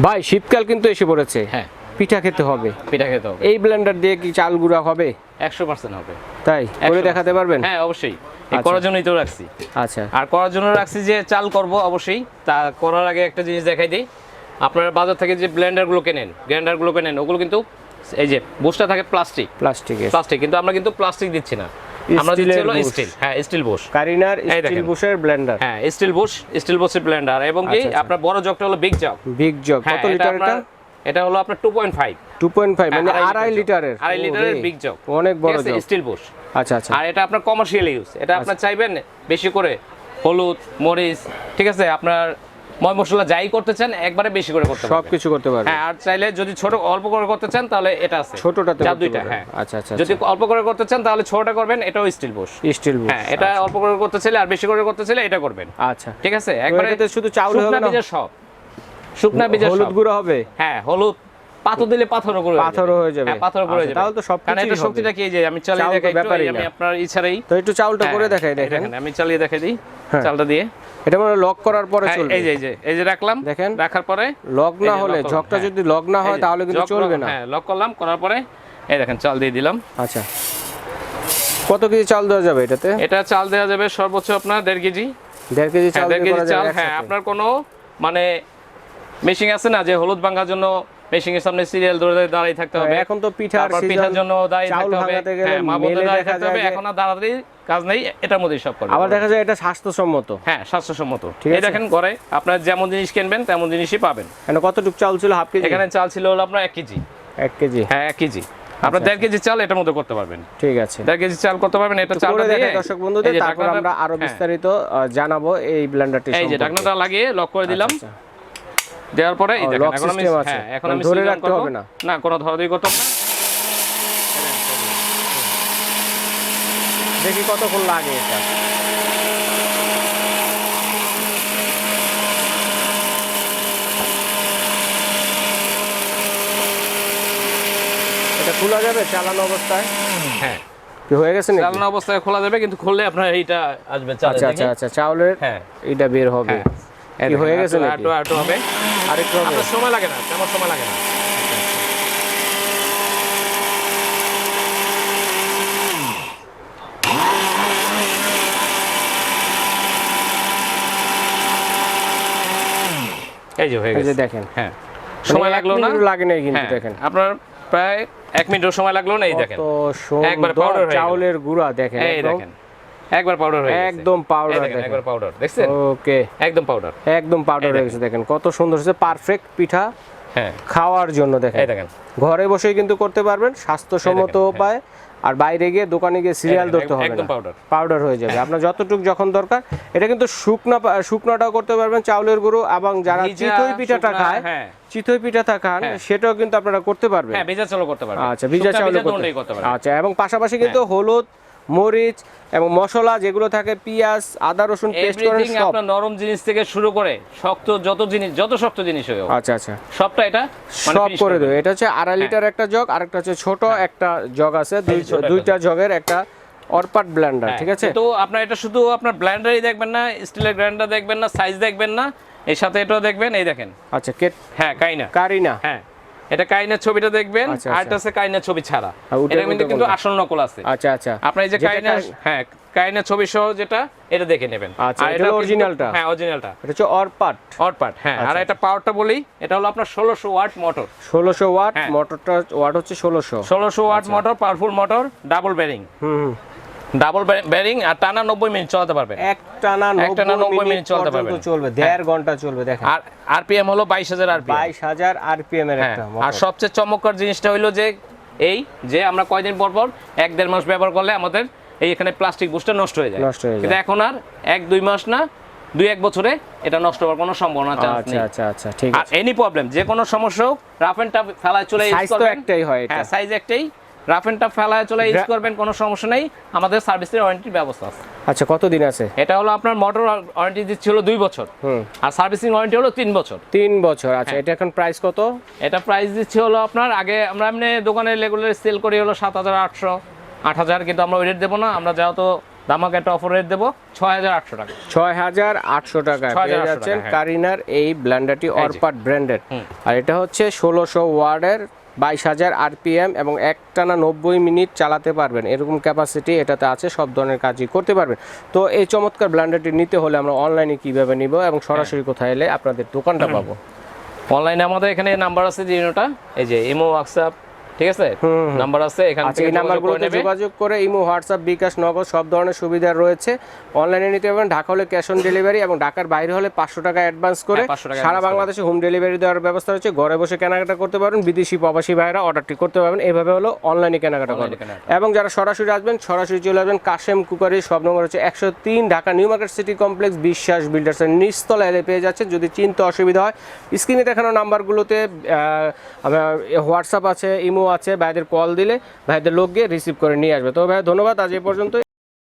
ভাই শীতকাল কিন্তু এসে পড়েছে। হ্যাঁ। পিঠা খেতে হবে। পিঠা খেতে হবে। এই ব্লেন্ডার দিয়ে কি চাল গুঁড়া হবে? একশো পার্সেন্ট হবে। তাই? করে দেখাতে পারবেন? হ্যাঁ অবশ্যই। এই আচ্ছা। করার জন্যই তো রাখছি। আচ্ছা। আর করার জন্য রাখছি যে চাল করব অবশ্যই। তা করার আগে একটা জিনিস দেখাই দিই। আপনারা বাজার থেকে যে ব্লেন্ডারগুলো কেনেন গ্রাইন্ডারগুলো কেনেন ওগুলো কিন্তু এই যে বুশটা থাকে প্লাস্টিক প্লাস্টিকের প্লাস্টিক কিন্তু আমরা কিন্তু প্লাস্টিক দিচ্ছি না। আমরা দিচ্ছি হলো স্টিল হ্যাঁ স্টিল বুশ। কারিনার স্টিল। বুশের ব্লেন্ডার হ্যাঁ স্টিল বুশ স্টিল বুশের ব্লেন্ডার এবং কি আচ্ছা, আচ্ছা। আপনার বড় জগটা হলো বিগ জগ বিগ জগ হ্যাঁ কত লিটার এটা? এটা হলো আপনার টু পয়েন্ট ফাইভ 2.5 মানে আড়াই লিটারের। আড়াই লিটারের বিগ জগ অনেক বড় জগ। Still Bush. আচ্ছা আচ্ছা। আর এটা আপনার কমার্শিয়াল ইউজ এটা আপনার চাইবেন বেশি করে হলুদ মরিচ ঠিক আছে আপনার ময় মশলা যাই করতে চান একবারে বেশি করে করতে সব পারবেন। কিছু করতে পারবেন। হ্যাঁ আর চাইলে যদি ছোট অল্প করে করতে চান তাহলে এটা আছে। ছোটটাতে চার দুইটা হ্যাঁ। আচ্ছা আচ্ছা যদি অল্প করে করতে চান তাহলে ছোটটা করবেন এটাও স্টিল বুশ স্টিল বুশ হ্যাঁ এটা অল্প করে করতে চাইলে আর বেশি করে করতে চাইলে এটা করবেন। আচ্ছা। ঠিক আছে? একবারে শুধু চাউল হবে শুকনা না? সব। শুকনা বীজের হলুদ গুঁড়ো হবে? হ্যাঁ হলুদ। পাথর দিলে পাথরও করে পাথরও হয়ে যাবে। হ্যাঁ করে আচ্ছা, যাবে। তাহলে তো সব কারণ এটা শক্তিটা কি যে আমি চালিয়ে দেখাই একটু, আমি আপনার ইচ্ছারেই তো একটু চাউলটা করে হ্যাঁ, দেখাই দেখেন। আমি চালিয়ে দেখাই দিই। হ্যাঁ। চালটা দিয়ে। এটা মানে লক করার পরে হ্যাঁ, চলবে। এই যে এই যে রাখলাম। দেখেন। রাখার পরে লক না হলে ঝকটা হ্যাঁ। যদি লক না হয় তাহলে কিন্তু চলবে না। হ্যাঁ লক করলাম করার পরে এই দেখেন চাল দিয়ে দিলাম। আচ্ছা। কত কেজি চাল দেওয়া যাবে এটাতে? এটা চাল দেওয়া যাবে সর্বোচ্চ আপনার দেড় কেজি। দেড় কেজি হ্যাঁ চাল দেড় কেজি চাল হ্যাঁ আপনার কোনো মানে মেশিন আছে না যে হলুদ ভাঙার জন্য মেশিনের সামনে সিরিয়াল ধরে দাঁড়িয়ে থাকতে হবে। এখন তো পিঠার season, পিঠার জন্য দাঁড়িয়ে থাকতে হবে। হ্যাঁ মা মেলে দাঁড়িয়ে থাকতে হবে। এখন আর দাঁড়াতে কাজ নেই এটার মধ্যেই সব করবে আবার দেখা যায় এটা স্বাস্থ্যসম্মত। হ্যাঁ স্বাস্থ্যসম্মত। ঠিক এই। দেখেন ঘরে আপনার যেমন জিনিস কিনবেন তেমন জিনিসই পাবেন। এখানে কতটুকু চাউল ছিল? Half KG? এখানে চাল ছিল হলো আপনার এক কেজি। এক কেজি। হ্যাঁ এক কেজি। আপনার দেড় কেজি চাল এটার মধ্যে করতে পারবেন। ঠিক আছে। দেড় কেজি চাল করতে পারবেন এটা চাল করে দেখে দর্শক বন্ধুদের তারপর আমরা আরও হ্যাঁ। বিস্তারিত জানাব এই ব্লেন্ডারটি এই যে ঢাকনাটা লাগিয়ে লক করে দিলাম। আচ্ছা, দেওয়ার পরে এই দেখেন এখন আমি হ্যাঁ এখন মানে আমি ধরে রাখতে হবে না? না কোনো ধরাধরি করতে হবে না। দেখি কতক্ষণ লাগে এটা। এটা খোলা যাবে চালানো অবস্থায়? হ্যাঁ। কি হয়ে গেছে চালানো অবস্থায় খোলা যাবে কিন্তু খুললে আপনার এইটা আসবে আচ্ছা আচ্ছা আচ্ছা চাউলের হ্যাঁ। এটা বের হবে। হ্যাঁ। কি হয়ে গেছে নাকি একটু হবে। আরেকটু হবে। সময় লাগে না তেমন সময় লাগে না। এই যে হয়ে গেছে। দেখেন। হ্যাঁ। মানে সময় লাগল না? লাগে নাই কিন্তু হ্যাঁ, দেখেন। আপনার প্রায় এক মিনিটের সময় লাগল না এই দেখেন। কত একবার powder চাউলের গুঁড়া দেখেন এই দেখেন। একবার পাউডার হয়ে গেছে। একদম পাউডার দেখেন একবার পাউডার দেখছেন? ওকে একদম পাউডার একদম পাউডার হয়ে গেছে দেখেন। কত সুন্দর হচ্ছে পারফেক্ট পিঠা হ্যাঁ। খাওয়ার জন্য দেখেন। এই দেখেন। ঘরে বসেই কিন্তু করতে পারবেন স্বাস্থ্যসম্মত উপায়। আর বাইরে গিয়ে দোকানে গিয়ে সিরিয়াল ধরতে হবে একদম না। পাউডার হয়ে যাবে। আপনার যতটুকু যখন দরকার এটা কিন্তু শুকনা শুকনাটাও করতে পারবেন চাউলের গুঁড়ো এবং যারা চিতই পিঠাটা খায় হ্যাঁ। চিতই পিঠাটা খান হ্যাঁ। সেটাও কিন্তু আপনারা করতে পারবেন। হ্যাঁ ভেজা চালও করতে পারবেন। আচ্ছা ভিজা চাউল করতে পারবেন। আচ্ছা এবং পাশাপাশি কিন্তু হলুদ মরিচ এবং মশলা যেগুলো থাকে পেঁয়াজ আদা রসুন পেস্ট করেন এভরিথিং সব। আপনার নরম জিনিস থেকে শুরু করে শক্ত যত জিনিস যত শক্ত জিনিস হয় আচ্ছা আচ্ছা। সবটা এটা মানে সব করে। দেবে। এটা হচ্ছে আড়াই লিটার একটা জগ আর একটা হচ্ছে ছোট একটা জগ আছে একটা দুইটা জগের একটা অরপাট ব্লেন্ডার হ্যাঁ, ঠিক আছে? তো আপনার এটা শুধু আপনার ব্ল্যান্ডারই দেখবেন না স্টিলের গ্রাইন্ডার দেখবেন না সাইজ দেখবেন না এর সাথে এটাও দেখবেন এই দেখেন। আচ্ছা কেট হ্যাঁ কাইনা। কারিনা। হ্যাঁ। এটা কাইনার ছবিটা দেখবেন আচ্ছা, আর আচ্ছা। এটা আছে কাইনার ছবি ছাড়া। এটা কিন্তু কিন্তু আসল নকল আছে। আচ্ছা আচ্ছা। আপনার এই যে কাইনার কাই- হ্যাঁ কাইনার ছবি সহ যেটা এটা দেখে নেবেন। আচ্ছা, আর এটা অরিজিনালটা হ্যাঁ অরিজিনালটা এটা হচ্ছে অরপাট হট পার্ট হ্যাঁ। আর এটা পাওয়ারটা বলি এটা হলো আপনার ষোলোশো ওয়াট মোটর ষোলোশো ওয়াট হ্যাঁ। মোটরটা ওয়াট হচ্ছে ষোলোশো। ষোলোশো watt motor powerful motor double bearing হুম। ডাবল ব্যারিং আর টানা নব্বই মিনিট চালাতে পারবেন এক টানা এক টানা 90 নব্বই মিনিট চলতে পর্যন্ত পারবেন। হ্যাঁ। চলবে দেড় ঘণ্টা চলবে দেখেন। আর আরপিএম হলো বাইশ হাজার আরপিএম বাইশ হাজার আরপিএম এর হ্যাঁ একটা আর সবচেয়ে চমৎকার জিনিসটা হইল যে এই যে আমরা কয়দিন পর পর এক দেড় মাস ব্যবহার করলে আমাদের এই এখানে প্লাস্টিক বুস্টার নষ্ট হয়ে যায়। নষ্ট হয়ে যায়। কিন্তু এখন আর এক দুই মাস না দুই এক বছরে এটা নষ্ট হওয়ার কোনো সম্ভাবনা চান্স আচ্ছা নেই। আচ্ছা আচ্ছা ঠিক আর আছে। এনি প্রবলেম যে কোনো সমস্যা হোক রাফ এন্ড টাফ ফেলায় চলে সাইজ তো একটাই হয় এটা। হ্যাঁ সাইজ একটাই। রাফ এন্ড টাফ ফেলায় চলে ইউজ করবেন কোনো সমস্যা নেই। আমাদের সার্ভিসের ওয়ারেন্টির ব্যবস্থা আছে। আচ্ছা কতদিন আছে? এটা হলো আপনার মোটর ওয়ারেন্টি দিচ্ছি হলো দুই বছর। আর সার্ভিসিং ওয়ারেন্টি হলো তিন বছর। তিন বছর আচ্ছা হ্যাঁ। এটা এখন প্রাইস কত? এটা প্রাইস দিচ্ছি হলো আপনার আগে আমরা এমনি দোকানে রেগুলার সেল করি হলো সাত হাজার আটশো আট হাজার কিন্তু আমরা ওই রেট দেবো না আমরা যেহেতু দামাকে একটা অফার রেট দেবো ছয় হাজার আটশো টাকা। ছয় হাজার আটশো 6,800 পেয়ে টাকা, যাচ্ছেন হ্যাঁ। কারিনার এই ব্লেন্ডারটি অরপাট ব্র্যান্ডেড আর এটা হচ্ছে ষোলোশো ওয়ার্ডের বাইশ হাজার আরপিএম এবং একটানা নব্বই মিনিট চালাতে পারবেন। এরকম ক্যাপাসিটি এটাতে আছে সব ধরনের কাজই করতে পারবেন। তো এই চমৎকার ব্লেন্ডারটি নিতে হলে আমরা অনলাইনে কীভাবে নিব এবং সরাসরি কোথায় এলে আপনাদের দোকানটা পাবো? অনলাইনে আমাদের এখানে নাম্বার আছে যে এই যে ইমো হোয়াটসঅ্যাপ ঠিক আছে? নাম্বার আছে এখান আচ্ছা থেকে এই নাম্বারগুলোতে যোগাযোগ করে ইমো হোয়াটসঅ্যাপ বিকাশ নগদ সব ধরনের সুবিধা রয়েছে। অনলাইনে নিতে পারবেন ঢাকা হলে ক্যাশ অন ডেলিভারি এবং ঢাকার বাইরে হলে পাঁচশো টাকা অ্যাডভান্স করে। 500 টাকা সারা বাংলাদেশে হোম ডেলিভারি দেওয়ার ব্যবস্থা রয়েছে। ঘরে বসে কেনাকাটা করতে পারবেন বিদেশি প্রবাসী ভাইরা অর্ডারটি করতে পারবেন। এইভাবে হলো অনলাইনে কেনাকাটা করবেন। এবং যারা সরাসরি আসবেন সরাসরি চলে আসবেন কাশেম কুকারি সব নম্বর হচ্ছে একশো তিন Dhaka New Market City Complex Biswas বিল্ডার্সের নিচতলা এলে পেয়ে যাচ্ছেন। যদি চিনতে অসুবিধা হয় স্ক্রিনে দেখানো নাম্বারগুলোতে হোয়াটসঅ্যাপ আছে ইমো আছে, ভাইদের কল দিলে ভাইদের লোক গিয়ে রিসিভ করে নিয়ে আসবে। তো ভাই, ধন্যবাদ, আজ এই পর্যন্ত